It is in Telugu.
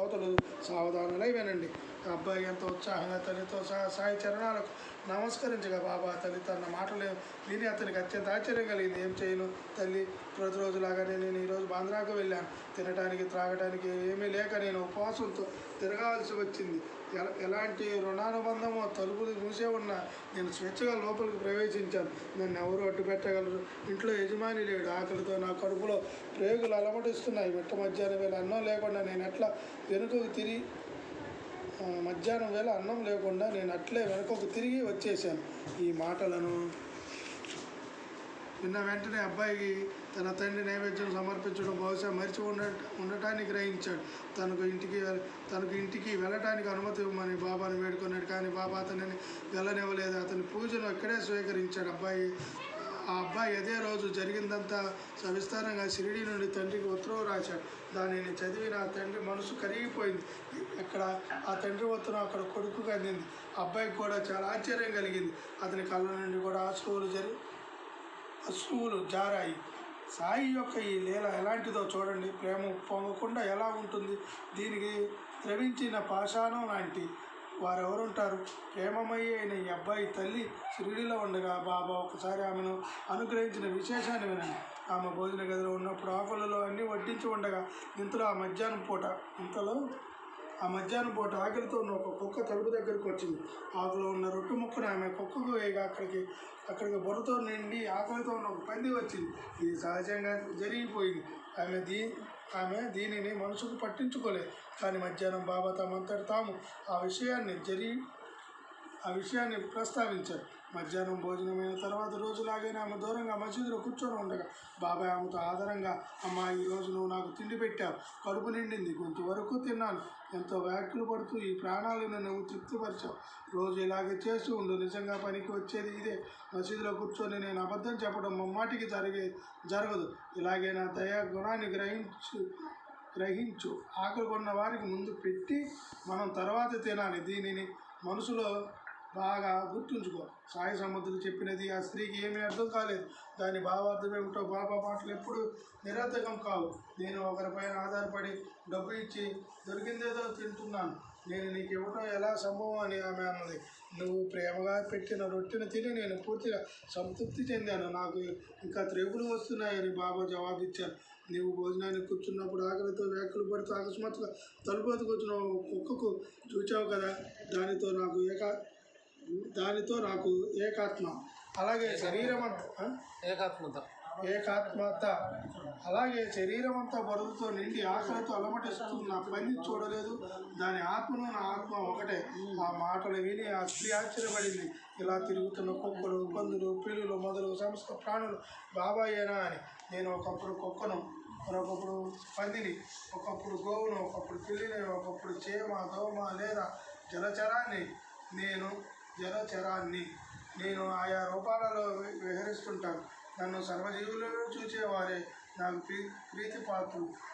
శ్రోతలు సావధానులై వినండి. అబ్బాయి ఎంతో ఉత్సాహంగా తల్లితో సహా సాయి చరణాలకు నమస్కరించగా బాబా తల్లి తన మాటలు విని అతనికి అత్యంత ఆశ్చర్యం కలిగింది. ఏం చేయను తల్లి? ప్రతిరోజులాగానే నేను ఈరోజు బాంద్రాకు వెళ్ళాను. తినడానికి త్రాగడానికి ఏమీ లేక నేను ఉపవాసంతో తిరగాల్సి వచ్చింది. ఎలాంటి రుణానుబంధమో తలుపులు మూసే ఉన్నా నేను స్వేచ్ఛగా లోపలికి ప్రవేశించాను. నన్ను ఎవరు అడ్డు పెట్టగలరు? ఇంట్లో యజమాని లేడు. ఆకలితో నా కడుపులో ప్రేగులు అలమటిస్తున్నాయి. మిట్ట మధ్యాహ్నం వేళ అన్నం లేకుండా నేను ఎట్లా వెనుకకు తిరిగి మధ్యాహ్నం వేళ అన్నం లేకుండా నేను అట్లే వెనకకు తిరిగి వచ్చేసాను. ఈ మాటలను నిన్న వెంటనే అబ్బాయికి తన తండ్రి నైవేద్యం సమర్పించడం బహుశా మరిచి ఉండ ఉండటానికి గ్రహించాడు. తనకు ఇంటికి తనకు ఇంటికి వెళ్ళటానికి అనుమతి ఇవ్వమని బాబాను వేడుకున్నాడు. కానీ బాబా అతనిని వెళ్ళనివ్వలేదు. అతని పూజను అక్కడే స్వీకరించాడు. అబ్బాయి ఆ అబ్బాయి అదే రోజు జరిగిందంతా సవిస్తారంగా షిరిడి నుండి తండ్రికి ఉత్తరం రాశాడు. దానిని చదివి నా తండ్రి మనసు కరిగిపోయింది. ఇక్కడ ఆ తండ్రి ఉత్తరం అక్కడ కొడుకుగా అందింది. అబ్బాయికి కూడా చాలా ఆశ్చర్యం కలిగింది. అతని కళ్ళ నుండి కూడా అశ్రువులు జరి అశ్రువులు జారాయి. సాయి యొక్క ఈ లీల ఎలాంటిదో చూడండి. ప్రేమ పొంగకుండా ఎలా ఉంటుంది? దీనికి ద్రవించిన పాషాణం లాంటి వారెవరుంటారు? ప్రేమమయ్య అయిన ఈ అబ్బాయి తల్లి షిరిడిలో ఉండగా బాబా ఒకసారి ఆమెను అనుగ్రహించిన విశేషాన్ని వినండి. ఆమె భోజన గదిలో ఉన్నప్పుడు ఆకులలో అన్నీ వడ్డించి ఉండగా ఇంతలో ఆ మధ్యాహ్నం పూట ఇంతలో ఆ మధ్యాహ్నం పూట ఆకలితో ఉన్న ఒక కుక్క తలుపు దగ్గరికి వచ్చింది. ఆకులో ఉన్న రొట్టు ముక్కను ఆమె కుక్కకు వేయగా అక్కడికి అక్కడికి బుర్రతో నిండి ఆకలితో ఉన్న ఒక పంది వచ్చింది. ఇది సహజంగా జరిగిపోయింది. ఆమె దీ ఆమె దీనిని మనసుకు పట్టించుకోలేదు. కానీ మధ్యాహ్నం బాబా తమంతటి తాము ఆ విషయాన్ని జరిగి ఆ విషయాన్ని ప్రస్తావించారు. మధ్యాహ్నం భోజనమైన తర్వాత రోజులాగానే ఆమె దూరంగా మసీదులో కూర్చొని ఉండగా బాబాయ్ ఆమెతో ఆధారంగా అమ్మ ఈ రోజు నువ్వు నాకు తిండి పెట్టావు కడుపు నిండింది కొంతవరకు వరకు తిన్నాను. ఎంతో వ్యాఖ్యలు పడుతూ ఈ ప్రాణాలను నువ్వు తృప్తిపరిచావు. రోజు ఇలాగే చేస్తూ ఉండు నిజంగా పనికి వచ్చేది ఇదే. మసీదులో కూర్చొని నేను అబద్ధం చెప్పడం మమ్మాటికి జరిగే జరగదు. ఇలాగే నా దయా గుణాన్ని గ్రహించు గ్రహించు. ఆకలి కొన్న వారికి ముందు పెట్టి మనం తర్వాత తినాలి. దీనిని మనసులో బాగా గుర్తుంచుకో. సాయి సముద్రుడు చెప్పినది ఆ స్త్రీకి ఏమీ అర్థం కాలేదు. దాని భావార్థం ఏమిటో బాబా మాటలు ఎప్పుడు నిరర్థకం కావు. నేను ఒకరిపైన ఆధారపడి డబ్బు ఇచ్చి దొరికిందేదో తింటున్నాను. నేను నీకు ఇవ్వటం ఎలా సంభవం అని ఆమె అన్నది. నువ్వు ప్రేమగా పెట్టిన రొట్టెను తిని నేను పూర్తిగా సంతృప్తి చెందాను. నాకు ఇంకా త్రేపులు వస్తున్నాయని బాబా జవాబిచ్చాను నీవు భోజనానికి కూర్చున్నప్పుడు ఆకలితో వ్యాఖ్యలు పడుతూ అకస్మాత్తుగా తలుపు వచ్చిన కుక్కకు చూచావు కదా? దానితో నాకు ఏకా దానితో నాకు ఏకాత్మ. అలాగే శరీరం అంతా? ఏకాత్మత. ఏకాత్మత. అలాగే శరీరం అంతా బరువుతో నిండి ఆకలితో అలమటిస్తున్న పని చూడలేదు. దాని ఆత్మను నా ఆత్మ ఒకటే. ఆ మాటలు విని ఆ స్త్రీ ఆశ్చర్యపడింది. ఇలా తిరుగుతున్న కుక్కలు పందులు పిల్లులు మొదలు సమస్త ప్రాణులు బాబాయేనా అని. నేను ఒకప్పుడు కుక్కను మరొకప్పుడు పందిని ఒకప్పుడు గోవును ఒకప్పుడు పిల్లిని ఒకప్పుడు చేమ దోమ లేదా జలచరాన్ని నేను జలచరాన్ని నేను ఆయా రూపాలలో విహరిస్తుంటాను. నన్ను సర్వజీవులలో చూచేవారే. నాకు ప్రీ ప్రీతిపాత్రులు